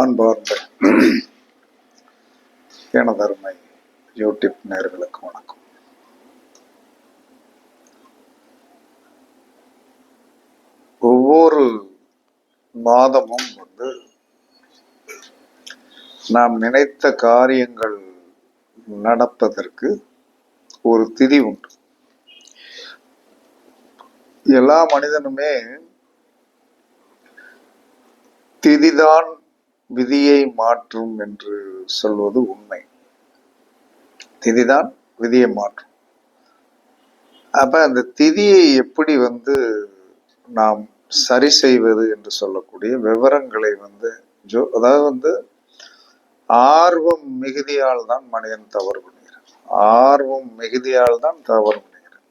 அன்பார்ந்த எனதருமை யூடியூப் நேர்களுக்கு வணக்கம். ஒவ்வொரு மாதமும் வந்து நாம் நினைத்த காரியங்கள் நடப்பதற்கு ஒரு திதி உண்டு. எல்லா மனிதனுமே திதிதான் விதியை மாற்றும் என்று சொல்வது உண்மை. திதிதான் விதியை மாற்றும். அப்ப அந்த திதியை எப்படி வந்து நாம் சரி செய்வது என்று சொல்லக்கூடிய விவரங்களை வந்து ஜோ அதாவது வந்து ஆர்வம் மிகுதியால் தான் மனிதன் தவறு பண்ணுகிறான். ஆர்வம் மிகுதியால் தான் தவறு பண்ணுகிறான்.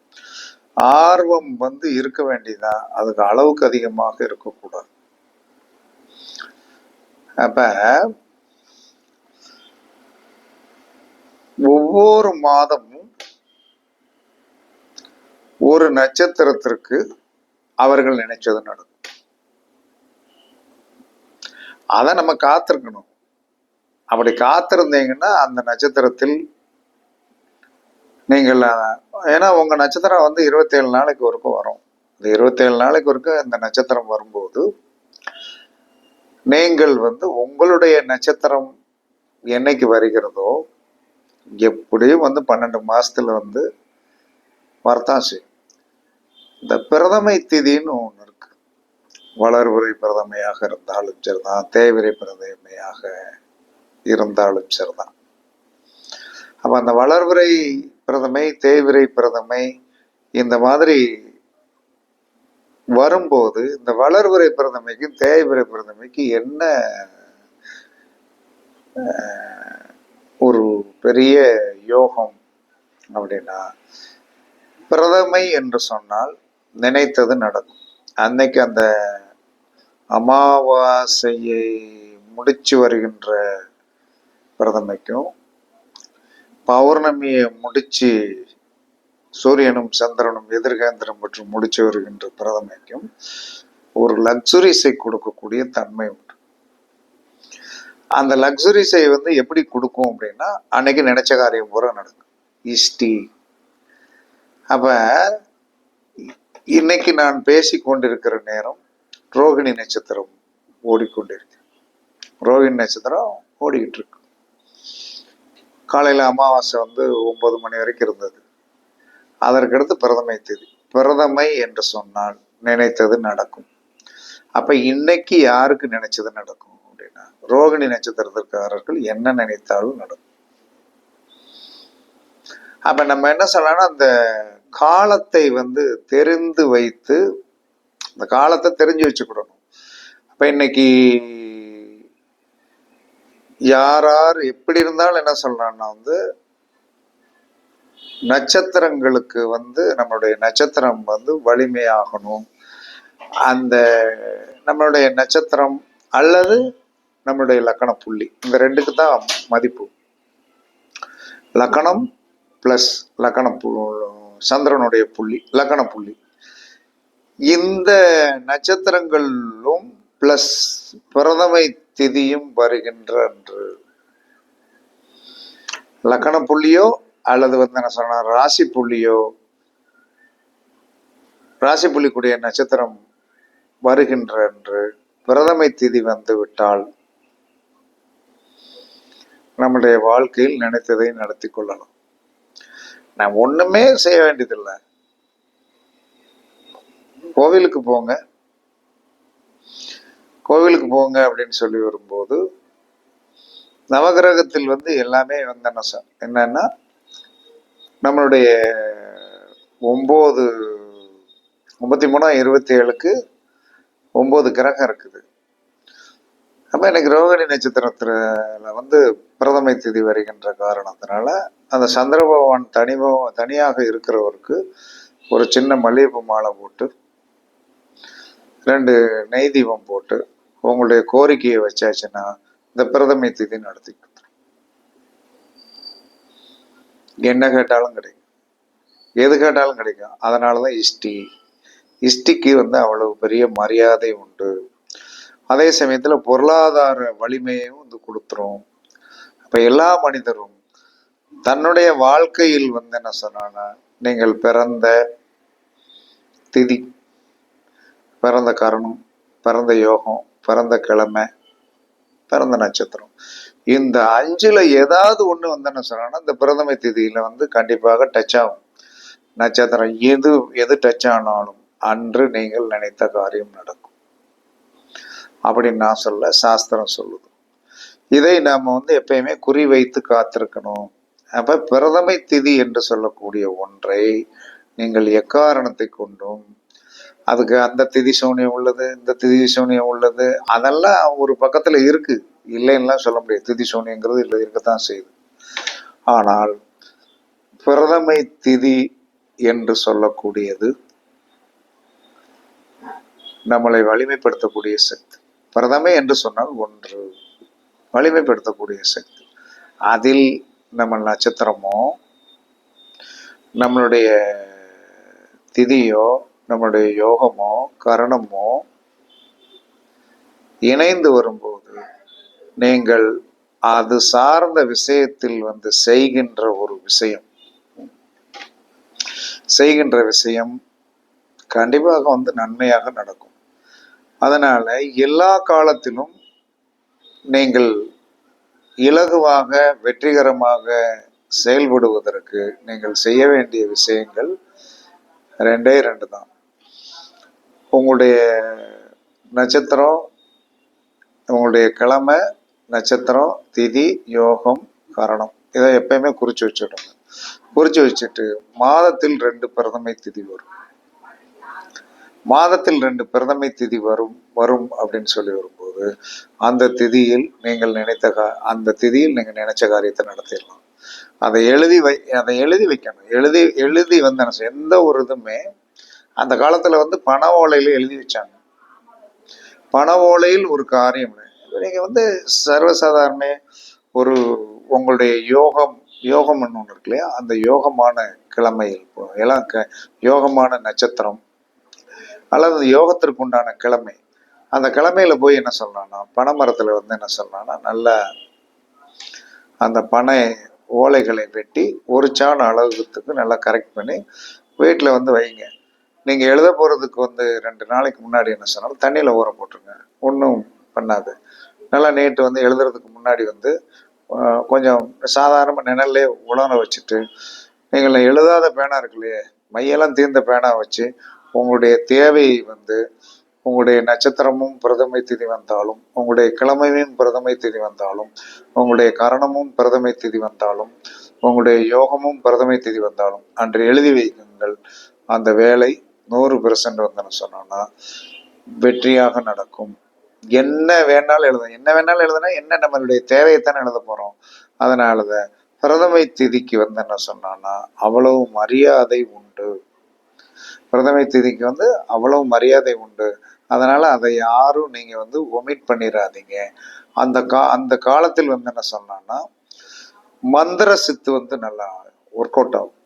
ஆர்வம் வந்து இருக்க வேண்டியதான் அதுக்கு அளவுக்கு அதிகமாக இருக்கக்கூடாது. அப்ப ஒவ்வொரு மாதமும் ஒரு நட்சத்திரத்திற்கு அவர்கள் நினைச்சது நடக்கும். அதை நம்ம காத்திருக்கணும். அப்படி காத்திருந்தீங்கன்னா அந்த நட்சத்திரத்தில் நீங்கள் ஏன்னா உங்க நட்சத்திரம் வந்து இருபத்தேழு நாளைக்கு ஒருக்கும் வரும். இந்த இருபத்தேழு நாளைக்கு ஒருக்கும் இந்த நட்சத்திரம் வரும்போது நீங்கள் வந்து உங்களுடைய நட்சத்திரம் என்னைக்கு வருகிறதோ எப்படியும் வந்து பன்னெண்டு மாசத்துல வந்து வரத்தான் செய்யும் இந்த பிரதமை திதின்னு ஒன்று இருக்கு. வளர்வுரை பிரதமையாக இருந்தாலும் சரிதான் தேவிரை பிரதமையாக இருந்தாலும் சரிதான். அப்ப அந்த வளர்வுரை பிரதமை தேவிரை பிரதமை இந்த மாதிரி வரும்போது இந்த வளர்வுரை பிரதமைக்கும் தேய்விரை பிரதமைக்கு என்ன ஒரு பெரிய யோகம் அப்படின்னா பிரதமை என்று சொன்னால் நினைத்தது நடக்கும். அன்னைக்கு அந்த அமாவாசையை முடிச்சு வருகின்ற பிரதமைக்கும் பௌர்ணமியை முடிச்சு சூரியனும் சந்திரனும் எதிர்கேந்திரம் மற்றும் முடிச்சு வருகின்ற பிரதமைக்கும் ஒரு லக்ஸுரிஸை கொடுக்கக்கூடிய தன்மை உண்டு. அந்த லக்ஸுரிஸை வந்து எப்படி கொடுக்கும் அப்படின்னா அன்னைக்கு நினைச்ச காரியம் பூரா நடக்கும். இஷ்டி. அப்ப இன்னைக்கு நான் பேசி கொண்டிருக்கிற நேரம் ரோகிணி நட்சத்திரம் ஓடிக்கொண்டிருக்கு. ரோகிணி நட்சத்திரம் ஓடிக்கிட்டு இருக்கு. காலையில அமாவாசை வந்து ஒன்பது மணி வரைக்கும் இருந்தது. அதற்கடுத்து பிரதமை தேதி. பிரதமை என்று சொன்னால் நினைத்தது நடக்கும். அப்ப இன்னைக்கு யாருக்கு நினைச்சது நடக்கும் அப்படின்னா ரோகிணி நட்சத்திரத்திற்காரர்கள் என்ன நினைத்தாலும் நடக்கும். அப்ப நம்ம என்ன சொல்லலாம்னா அந்த காலத்தை வந்து தெரிந்து வைத்து அந்த காலத்தை தெரிஞ்சு வச்சுக்கிடணும். அப்ப இன்னைக்கு யார் யார் எப்படி இருந்தாலும் என்ன சொல்றான்னா வந்து நட்சத்திரங்களுக்கு வந்து நம்மளுடைய நட்சத்திரம் வந்து வலிமையாகணும். அந்த நம்மளுடைய நட்சத்திரம் அல்லது நம்மளுடைய லக்கண புள்ளி. இந்த ரெண்டுக்கு தான் மதிப்பு. லக்கணம் பிளஸ் லக்கண பு- சந்திரனுடைய புள்ளி லக்கண புள்ளி. இந்த நட்சத்திரங்களும் பிளஸ் பிரதமை திதியும் வருகின்ற அன்று லக்கண புள்ளியோ அல்லது வந்து என்ன சொன்னா ராசி புள்ளியோ ராசி புள்ளிக்குடைய நட்சத்திரம் வருகின்ற என்று பிரதமை திதி வந்து விட்டால் நம்முடைய வாழ்க்கையில் நினைத்ததை நடத்தி கொள்ளலாம். நாம் ஒண்ணுமே செய்ய வேண்டியதில்லை. கோவிலுக்கு போங்க. கோவிலுக்கு போங்க அப்படின்னு சொல்லி வரும்போது நவகிரகத்தில் வந்து எல்லாமே வந்து என்ன என்னன்னா நம்மளுடைய ஒம்பது முப்பத்தி மூணா இருபத்தி ஏழுக்கு ஒம்பது கிரகம் இருக்குது. அப்போ எனக்கு ரோகிணி நட்சத்திரத்தில் வந்து பிரதமை திதி வருகின்ற காரணத்தினால அந்த சந்திர பகவான் தனி தனியாக இருக்கிறவருக்கு ஒரு சின்ன மல்லிகைப்பூ மாலை போட்டு ரெண்டு நெய் தீபம் போட்டு உங்களுடைய கோரிக்கையை வச்சாச்சுன்னா இந்த பிரதமை திதி நடத்திக்கும் கொடுத்துரும். என்ன கேட்டாலும் கிடைக்கும். எது கேட்டாலும் கிடைக்கும். அதனால தான் இஷ்டி. இஷ்டிக்கு வந்து அவ்வளவு பெரிய மரியாதை உண்டு. அதே சமயத்தில் பொருளாதார வலிமையும் வந்து கொடுத்துரும். அப்போ எல்லா மனிதரும் தன்னுடைய வாழ்க்கையில் வந்து என்ன சொன்னான்னா நீங்கள் பிறந்த திதி பிறந்த கரணம் பிறந்த யோகம் பிறந்த கிழமை பிறந்த நட்சத்திரம். இந்த அஞ்சுல ஏதாவது ஒண்ணு வந்து என்ன சொன்னா இந்த பிரதமை திதியில வந்து கண்டிப்பாக டச் ஆகும். நட்சத்திரம் எது எது டச் ஆனாலும் அன்று நீங்கள் நினைத்த காரியம் நடக்கும். அப்படின்னு நான் சொல்ல சாஸ்திரம் சொல்லுது. இதை நாம வந்து எப்பயுமே குறி வைத்து காத்திருக்கணும். அப்ப பிரதமை திதி என்று சொல்லக்கூடிய ஒன்றை நீங்கள் எக்காரணத்தை கொண்டும் அதுக்கு அந்த திதி சூனியம் உள்ளது இந்த திதி சூனியம் உள்ளது அதெல்லாம் ஒரு பக்கத்துல இருக்கு. இல்லைன்னுலாம் சொல்ல முடியாது. திதி சூனியங்கிறது இல்லை இருக்கத்தான் செய்யுது. ஆனால் பிரதமை திதி என்று சொல்லக்கூடியது நம்மளை வலிமைப்படுத்தக்கூடிய சக்தி. பிரதமை என்று சொன்னால் ஒன்று. வலிமைப்படுத்தக்கூடிய சக்தி. அதில் நம்ம நட்சத்திரமோ நம்மளுடைய திதியோ நம்மளுடைய யோகமோ கரணமோ இணைந்து வரும்போது நீங்கள் அது சார்ந்த விஷயத்தில் வந்து செய்கின்ற ஒரு விஷயம். செய்கின்ற விஷயம் கண்டிப்பாக வந்து நன்மையாக நடக்கும். அதனால எல்லா காலத்திலும் நீங்கள் இலகுவாக வெற்றிகரமாக செயல்படுவதற்கு நீங்கள் செய்ய வேண்டிய விஷயங்கள் ரெண்டே ரெண்டு தான். உங்களுடைய நட்சத்திரம் உங்களுடைய கிழமை நட்சத்திரம் திதி யோகம் கரணம். இதை எப்பயுமே குறிச்சு வச்சுடுங்க குறிச்சு வச்சுட்டு மாதத்தில் ரெண்டு பிரதமை திதி வரும். மாதத்தில் ரெண்டு பிரதமை திதி வரும் வரும் அப்படின்னு சொல்லி வரும்போது அந்த திதியில் நீங்கள் நினைத்த கா- அந்த திதியில் நீங்க நினைச்ச காரியத்தை நடத்திடலாம். அதை எழுதி வை அதை எழுதி வைக்கணும். எழுதி எழுதி வந்து என்ன எந்த ஒரு இதுவுமே அந்த காலத்துல வந்து பண ஓலையில எழுதி வச்சாங்க. பண ஓலையில் ஒரு காரியம் நீங்க வந்து சர்வசாதாரண ஒரு உங்களுடைய யோகம் யோகம்னு ஒன்று இருக்கு இல்லையா? அந்த யோகமான கிழமையில் எல்லாம் க யோகமான நட்சத்திரம் அல்லது அந்த யோகத்திற்கு உண்டான கிழமை. அந்த கிழமையில போய் என்ன சொல்லலாம்னா பனைமரத்தில் வந்து என்ன சொல்லலாம்னா நல்ல அந்த பனை ஓலைகளை வெட்டி ஒரு சாண அளவுக்கு நல்லா கரெக்ட் பண்ணி வீட்டில் வந்து வைங்க. நீங்கள் எழுத போகிறதுக்கு வந்து ரெண்டு நாளைக்கு முன்னாடி என்ன சொன்னாலும் தண்ணியில் ஊற போட்டுருங்க. ஒன்றும் பண்ணாது. நல்லா நேற்று வந்து எழுதுறதுக்கு முன்னாடி வந்து கொஞ்சம் சாதாரண நிழல்லே உலர வச்சுட்டு நீங்கள் எழுதாத பேனா இருக்கு இல்லையே மையெல்லாம் தீர்ந்த பேனா வச்சு உங்களுடைய தேவையை வந்து உங்களுடைய நட்சத்திரமும் பிரதமை திதி வந்தாலும் உங்களுடைய கிழமையும் பிரதமை திதி வந்தாலும் உங்களுடைய கரணமும் பிரதமை திதி வந்தாலும் உங்களுடைய யோகமும் பிரதமை திதி வந்தாலும் அன்று எழுதி வைக்குங்கள் அந்த வேலை நூறு பெர்சன்ட் வந்து சொன்னோம்னா வெற்றியாக நடக்கும். என்ன வேணாலும் எழுத. என்ன வேணாலும் எழுதுனா என்ன நம்மளுடைய தேவையைத்தானே எழுத போறோம். அதனால தான் பிரதமை திதிக்கு வந்து என்ன சொன்னான்னா அவ்வளவு மரியாதை உண்டு. பிரதமை திதிக்கு வந்து அவ்வளவு மரியாதை உண்டு. அதனால அதை யாரும் நீங்க வந்து ஒமிட் பண்ணிடாதீங்க அந்த கா அந்த காலத்தில் வந்து என்ன சொன்னான்னா மந்திர சித்து வந்து நல்லா ஒர்க் அவுட் ஆகும்.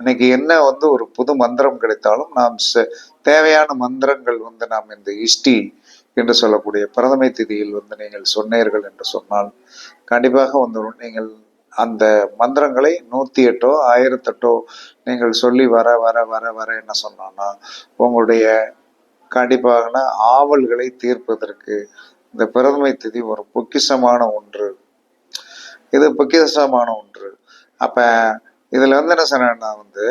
இன்னைக்கு என்ன வந்து ஒரு புது மந்திரம் கிடைத்தாலும் நாம் தேவையான மந்திரங்கள் வந்து நாம் இந்த இஷ்டி என்று சொல்லக்கூடிய பிரதமை திதியில் வந்து நீங்கள் சொன்னீர்கள் என்று சொன்னால் கண்டிப்பாக வந்து நீங்கள் அந்த மந்திரங்களை நூத்தி எட்டோ ஆயிரத்தெட்டோ நீங்கள் சொல்லி வர வர வர வர என்ன சொன்னோன்னா உங்களுடைய கண்டிப்பாக ஆவல்களை தீர்ப்பதற்கு இந்த பிரதமை திதி ஒரு பொக்கிஷமான ஒன்று. இது பொக்கிஷமான ஒன்று. அப்போ இதுல வந்து என்ன சொன்னா வந்து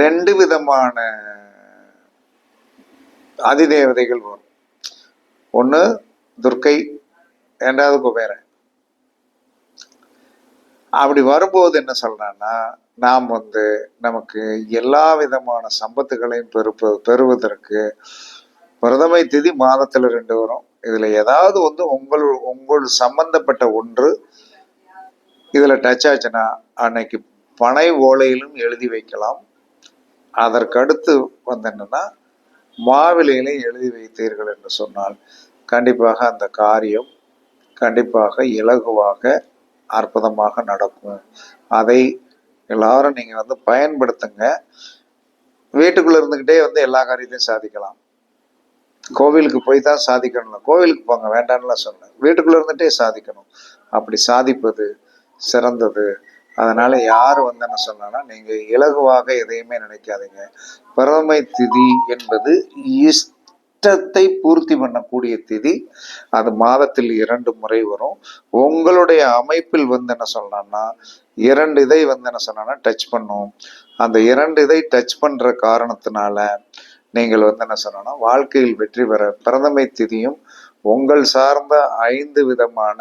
ரெண்டு விதமான அதிதேவதைகள் வரும். ஒண்ணு துர்க்கை ரெண்டாவது குபேரன். அப்படி வரும்போது என்ன சொல்றான்னா நாம் வந்து நமக்கு எல்லா விதமான சம்பத்துகளையும் பெறுப்ப பெறுவதற்கு பிரதமை திதி மாதத்துல ரெண்டு வரும். இதுல ஏதாவது வந்து உங்கள் உங்கள் சம்பந்தப்பட்ட ஒன்று இதில் டச் ஆச்சுன்னா அன்னைக்கு பனை ஓலையிலும் எழுதி வைக்கலாம். அதற்கடுத்து வந்து என்னன்னா மாவிலையிலையும் எழுதி வைத்தீர்கள் என்று சொன்னால் கண்டிப்பாக அந்த காரியம் கண்டிப்பாக இலகுவாக அற்புதமாக நடக்கும். அதை எல்லாரும் நீங்கள் வந்து பயன்படுத்துங்க. வீட்டுக்குள்ளே இருந்துக்கிட்டே வந்து எல்லா காரியத்தையும் சாதிக்கலாம். கோவிலுக்கு போய் தான் சாதிக்கணும் கோவிலுக்கு போங்க வேண்டாம்னுலாம் சொன்னேன் வீட்டுக்குள்ளே இருந்துகிட்டே சாதிக்கணும். அப்படி சாதிப்பது சிறந்தது. அதனால யார் வந்து என்ன சொன்னா நீங்க இலகுவாக எதையுமே நினைக்காதீங்க. பிரதமை திதி என்பது இஷ்டத்தை பூர்த்தி பண்ணக்கூடிய திதி. அது மாதத்தில் இரண்டு முறை வரும். உங்களுடைய அமைப்பில் வந்து என்ன சொல்லணும்னா இரண்டு இதை வந்து என்ன சொன்னா டச் பண்ணும். அந்த இரண்டு இதை டச் பண்ற காரணத்தினால நீங்கள் வந்து என்ன சொன்னா வாழ்க்கையில் வெற்றி பெற பிரதமை திதியும் உங்கள் சார்ந்த ஐந்து விதமான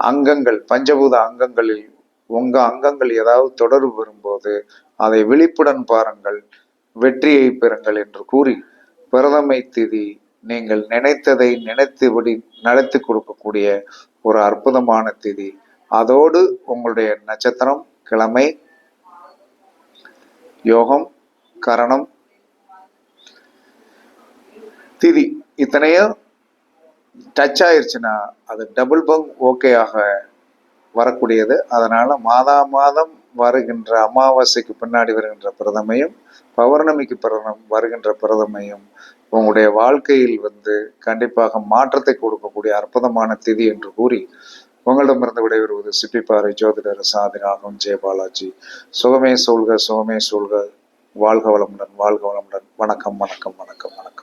அங்கங்கள் பஞ்சபூத அங்கங்களில் உங்க அங்கங்கள் ஏதாவது தொடர்பு வரும்போது அதை விழிப்புடன் பாருங்கள் வெற்றியை பெறுங்கள் என்று கூறி பிரதமை திதி நீங்கள் நினைத்ததை நினைத்தபடி நடத்தி கொடுக்கக்கூடிய ஒரு அற்புதமான திதி. அதோடு உங்களுடைய நட்சத்திரம் கிழமை யோகம் கரணம் திதி. இத்தனையும் டச் ஆயிருச்சுன்னா அது டபுள் பங்க் ஓகேயாக வரக்கூடியது. அதனால் மாதா மாதம் வருகின்ற அமாவாசைக்கு பின்னாடி வருகின்ற பிரதமையும் பௌர்ணமிக்கு பிரதம் வருகின்ற பிரதமையும் உங்களுடைய வாழ்க்கையில் வந்து கண்டிப்பாக மாற்றத்தை கொடுக்கக்கூடிய அற்புதமான திதி என்று கூறி உங்களிடமிருந்து விடைபெறுவது சிப்பிப்பாறை ஜோதிடர் சாதிராகம் ஜெயபாலாஜி சுகமே சூழ்க சுகமே சூழ்க. வாழ்க வளமுடன் வாழ்க வளமுடன். வணக்கம் வணக்கம் வணக்கம் வணக்கம்.